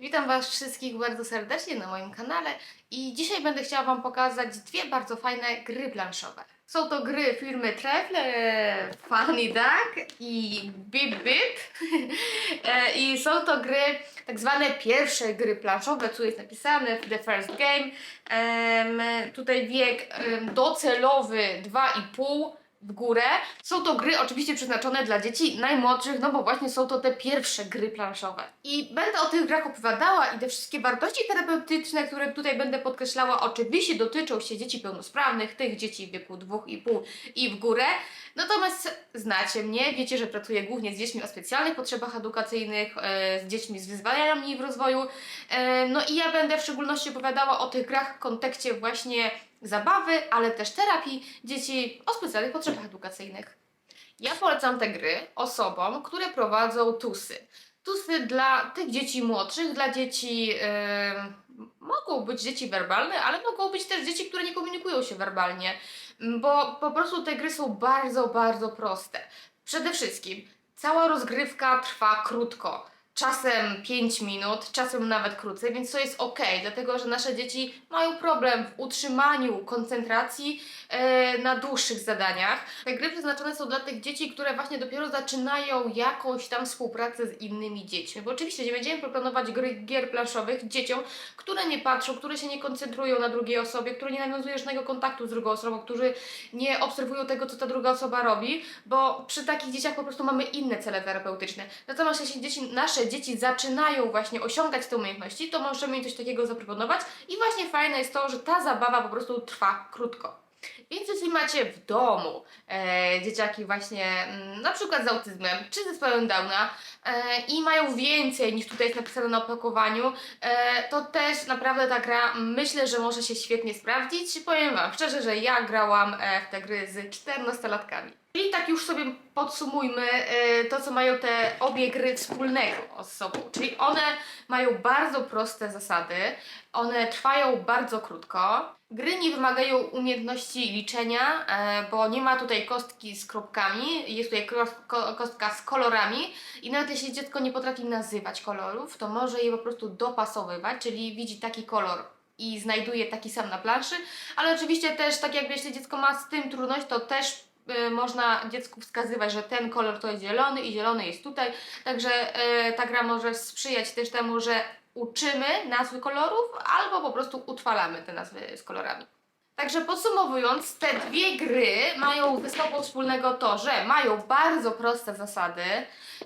Witam Was wszystkich bardzo serdecznie na moim kanale i dzisiaj będę chciała Wam pokazać dwie bardzo fajne gry planszowe. Są to gry firmy Trefle, Funny Duck i Bip Bip E, i są to gry tak zwane pierwsze gry planszowe, tu jest napisane The First Game. Tutaj wiek docelowy 2,5 w górę. Są to gry oczywiście przeznaczone dla dzieci najmłodszych, no bo właśnie są to te pierwsze gry planszowe. I będę o tych grach opowiadała i te wszystkie wartości terapeutyczne, które tutaj będę podkreślała, oczywiście dotyczą się dzieci pełnosprawnych, tych dzieci w wieku 2,5 i w górę. Natomiast znacie mnie, wiecie, że pracuję głównie z dziećmi o specjalnych potrzebach edukacyjnych, e, z dziećmi z wyzwaniami w rozwoju. E, No i ja będę w szczególności opowiadała o tych grach w kontekście właśnie zabawy, ale też terapii dzieci o specjalnych potrzebach edukacyjnych. Ja polecam te gry osobom, które prowadzą TUSy. TUSy dla tych dzieci młodszych, dla dzieci em, mogą być dzieci werbalne, ale mogą być też dzieci, które nie komunikują się werbalnie, bo po prostu te gry są bardzo, bardzo proste. Przede wszystkim cała rozgrywka trwa krótko. Czasem 5 minut, czasem nawet krócej, więc to jest ok, dlatego że nasze dzieci mają problem w utrzymaniu koncentracji e, na dłuższych zadaniach. Te gry przeznaczone są dla tych dzieci, które właśnie dopiero zaczynają jakąś tam współpracę z innymi dziećmi. Bo oczywiście nie będziemy proponować gry, gier planszowych dzieciom, które nie patrzą, które się nie koncentrują na drugiej osobie, które nie nawiązują żadnego kontaktu z drugą osobą, którzy nie obserwują tego, co ta druga osoba robi, bo przy takich dzieciach po prostu mamy inne cele terapeutyczne. Natomiast jeśli dzieci, nasze dzieci zaczynają właśnie osiągać te umiejętności, to możemy im coś takiego zaproponować i właśnie fajne jest to, że ta zabawa po prostu trwa krótko. Więc jeśli macie w domu e, dzieciaki właśnie mm, na przykład z autyzmem czy zespołem Downa e, i mają więcej niż tutaj jest napisane na opakowaniu, e, to też naprawdę ta gra myślę, że może się świetnie sprawdzić. Powiem Wam szczerze, że ja grałam e, w te gry z 14-latkami. Czyli tak już sobie podsumujmy e, to, co mają te obie gry wspólnego z sobą. Czyli one mają bardzo proste zasady, one trwają bardzo krótko. Gry nie wymagają umiejętności liczenia, e, bo nie ma tutaj kostki z kropkami, jest tutaj kostka z kolorami i nawet jeśli dziecko nie potrafi nazywać kolorów, to może je po prostu dopasowywać, czyli widzi taki kolor i znajduje taki sam na planszy, ale oczywiście też tak jakby jeśli dziecko ma z tym trudność, to też można dziecku wskazywać, że ten kolor to jest zielony i zielony jest tutaj, także y, ta gra może sprzyjać też temu, że uczymy nazwy kolorów albo po prostu utrwalamy te nazwy z kolorami. Także podsumowując, te dwie gry mają sobą wspólnego to, że mają bardzo proste zasady,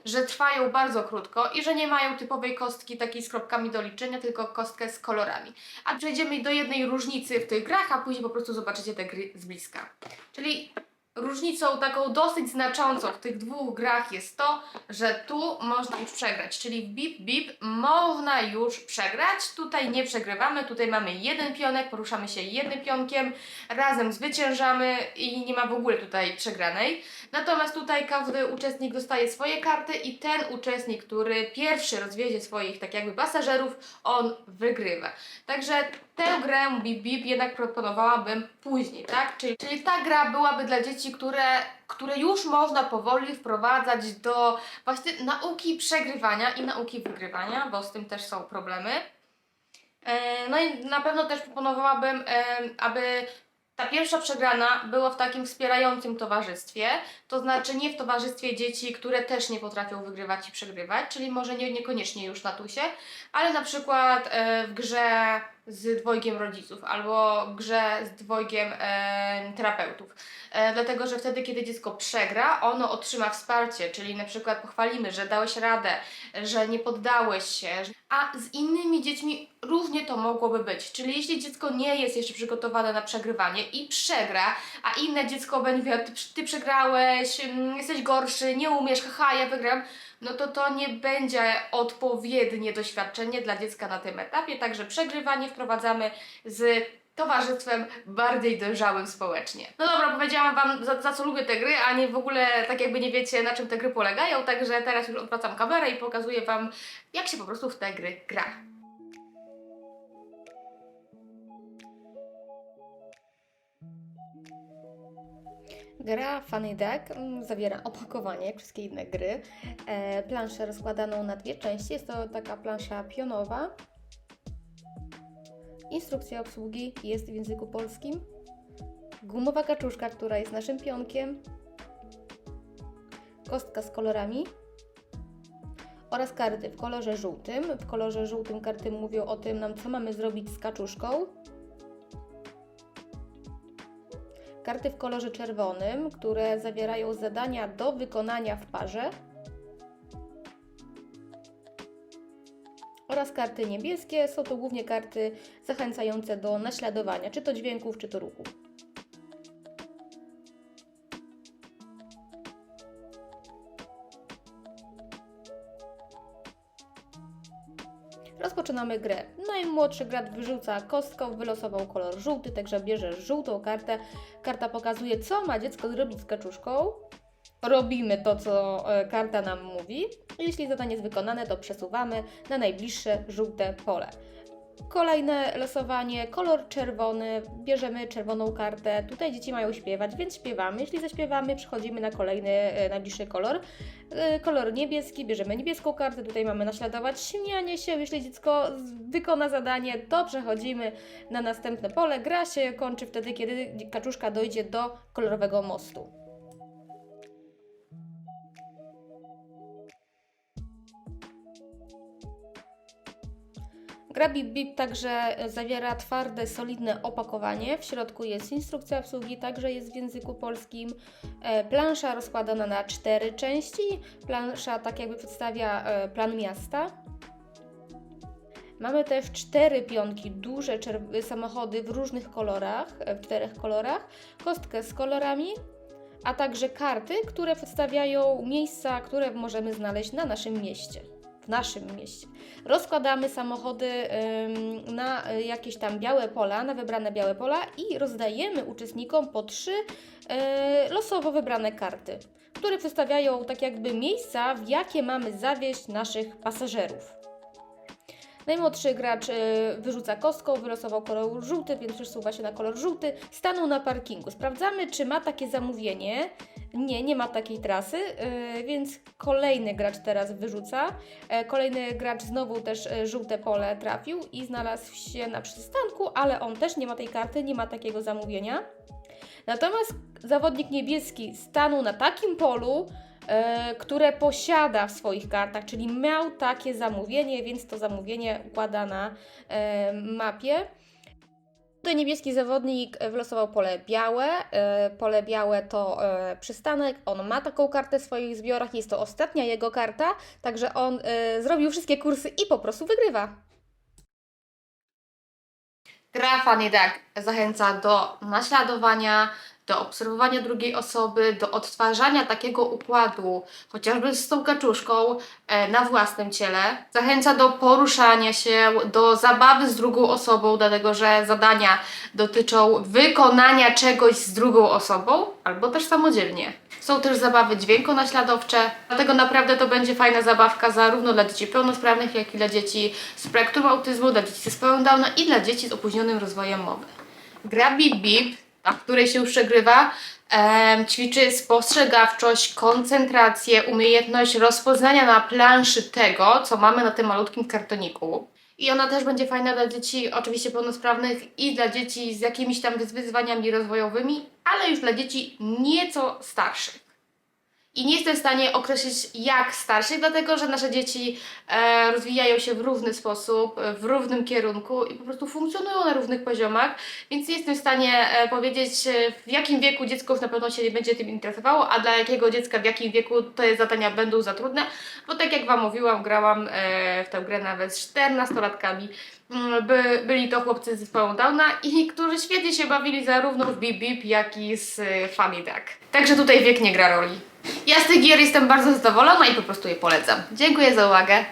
że trwają bardzo krótko i że nie mają typowej kostki takiej z kropkami do liczenia, tylko kostkę z kolorami. A przejdziemy do jednej różnicy w tych grach, a później po prostu zobaczycie te gry z bliska. Czyli różnicą taką dosyć znaczącą w tych dwóch grach jest to, że tu można już przegrać, czyli w bip bip można już przegrać. Tutaj nie przegrywamy, tutaj mamy jeden pionek, poruszamy się jednym pionkiem, razem zwyciężamy i nie ma w ogóle tutaj przegranej. Natomiast tutaj każdy uczestnik dostaje swoje karty i ten uczestnik, który pierwszy rozwiezie swoich tak jakby pasażerów, on wygrywa. Także tę grę Bip Bip jednak proponowałabym później, tak? Czyli, czyli ta gra byłaby dla dzieci, które, które już można powoli wprowadzać do właśnie nauki przegrywania i nauki wygrywania, bo z tym też są problemy. E, No i na pewno też proponowałabym, e, aby ta pierwsza przegrana była w takim wspierającym towarzystwie, to znaczy nie w towarzystwie dzieci, które też nie potrafią wygrywać i przegrywać, czyli może nie, niekoniecznie już na tusie, ale na przykład e, w grze z dwojgiem rodziców albo grze z dwojgiem e, terapeutów. E, dlatego, że wtedy, kiedy dziecko przegra, ono otrzyma wsparcie, czyli na przykład pochwalimy, że dałeś radę, że nie poddałeś się, a z innymi dziećmi równie to mogłoby być. Czyli jeśli dziecko nie jest jeszcze przygotowane na przegrywanie i przegra, a inne dziecko będzie mówiło, ty, ty przegrałeś, mm, jesteś gorszy, nie umiesz, haha, ja wygram, no to to nie będzie odpowiednie doświadczenie dla dziecka na tym etapie, także przegrywanie wprowadzamy z towarzystwem bardziej dojrzałym społecznie. No dobra, powiedziałam Wam za, za co lubię te gry, a nie w ogóle tak jakby nie wiecie na czym te gry polegają, także teraz już odwracam kamerę i pokazuję Wam jak się po prostu w te gry gra. Gra Funny Deck mm, zawiera opakowanie, wszystkie inne gry, e, planszę rozkładaną na dwie części. Jest to taka plansza pionowa. Instrukcja obsługi jest w języku polskim. Gumowa kaczuszka, która jest naszym pionkiem. Kostka z kolorami. Oraz karty w kolorze żółtym. W kolorze żółtym karty mówią o tym nam, co mamy zrobić z kaczuszką. Karty w kolorze czerwonym, które zawierają zadania do wykonania w parze. Oraz karty niebieskie, są to głównie karty zachęcające do naśladowania, czy to dźwięków, czy to ruchów. Rozpoczynamy grę. Najmłodszy gracz wyrzuca kostką, wylosował kolor żółty, także bierze żółtą kartę. Karta pokazuje, co ma dziecko zrobić z kaczuszką. Robimy to, co e, karta nam mówi. Jeśli zadanie jest wykonane, to przesuwamy na najbliższe żółte pole. Kolejne losowanie, kolor czerwony, bierzemy czerwoną kartę. Tutaj dzieci mają śpiewać, więc śpiewamy. Jeśli zaśpiewamy, przechodzimy na kolejny, e, najbliższy kolor. E, Kolor niebieski, bierzemy niebieską kartę. Tutaj mamy naśladować śmianie się. Jeśli dziecko wykona zadanie, to przechodzimy na następne pole. Gra się kończy wtedy, kiedy kaczuszka dojdzie do kolorowego mostu. Gra Bip Bip także zawiera twarde, solidne opakowanie. W środku jest instrukcja obsługi, także jest w języku polskim. E, Plansza rozkładana na cztery części. Plansza tak jakby przedstawia e, plan miasta. Mamy też cztery pionki, duże samochody w różnych kolorach, e, w czterech kolorach, kostkę z kolorami, a także karty, które przedstawiają miejsca, które możemy znaleźć na naszym mieście. W naszym mieście. Rozkładamy samochody na y, jakieś tam białe pola, na wybrane białe pola i rozdajemy uczestnikom po trzy y, losowo wybrane karty, które przedstawiają tak jakby miejsca, w jakie mamy zawieźć naszych pasażerów. Najmłodszy gracz y, wyrzuca kostką, wylosował kolor żółty, więc przesuwa się na kolor żółty. Stanął na parkingu. Sprawdzamy, czy ma takie zamówienie. Nie, nie ma takiej trasy, y, więc kolejny gracz teraz wyrzuca. E, Kolejny gracz znowu też e, żółte pole trafił i znalazł się na przystanku, ale on też nie ma tej karty, nie ma takiego zamówienia. Natomiast zawodnik niebieski stanął na takim polu, które posiada w swoich kartach, czyli miał takie zamówienie, więc to zamówienie układa na e, mapie. Tutaj niebieski zawodnik e, wylosował pole białe. E, Pole białe to e, przystanek. On ma taką kartę w swoich zbiorach. Jest to ostatnia jego karta, także on e, zrobił wszystkie kursy i po prostu wygrywa. Gra Funny Duck zachęca do naśladowania, do obserwowania drugiej osoby, do odtwarzania takiego układu, chociażby z tą kaczuszką e, na własnym ciele. Zachęca do poruszania się, do zabawy z drugą osobą, dlatego że zadania dotyczą wykonania czegoś z drugą osobą albo też samodzielnie. Są też zabawy dźwiękonaśladowcze, dlatego naprawdę to będzie fajna zabawka zarówno dla dzieci pełnosprawnych, jak i dla dzieci z spektrum autyzmu, dla dzieci z zespołem i dla dzieci z opóźnionym rozwojem mowy. Gra Bip Bip, a w której się przegrywa, ćwiczy spostrzegawczość, koncentrację, umiejętność rozpoznania na planszy tego, co mamy na tym malutkim kartoniku. I ona też będzie fajna dla dzieci oczywiście pełnosprawnych i dla dzieci z jakimiś tam wyzwaniami rozwojowymi, ale już dla dzieci nieco starszych. I nie jestem w stanie określić jak starszych, dlatego że nasze dzieci e, rozwijają się w równy sposób, e, w równym kierunku i po prostu funkcjonują na równych poziomach, więc nie jestem w stanie e, powiedzieć e, w jakim wieku dziecko już na pewno się będzie tym interesowało, a dla jakiego dziecka w jakim wieku te zadania będą za trudne, bo tak jak Wam mówiłam, grałam e, w tę grę nawet z 14-latkami. Mm, By, byli to chłopcy z zespołu Downa i którzy świetnie się bawili zarówno w Bip Bip, jak i z Funny Duck. Także tutaj wiek nie gra roli. Ja z tych gier jestem bardzo zadowolona i po prostu je polecam. Dziękuję za uwagę.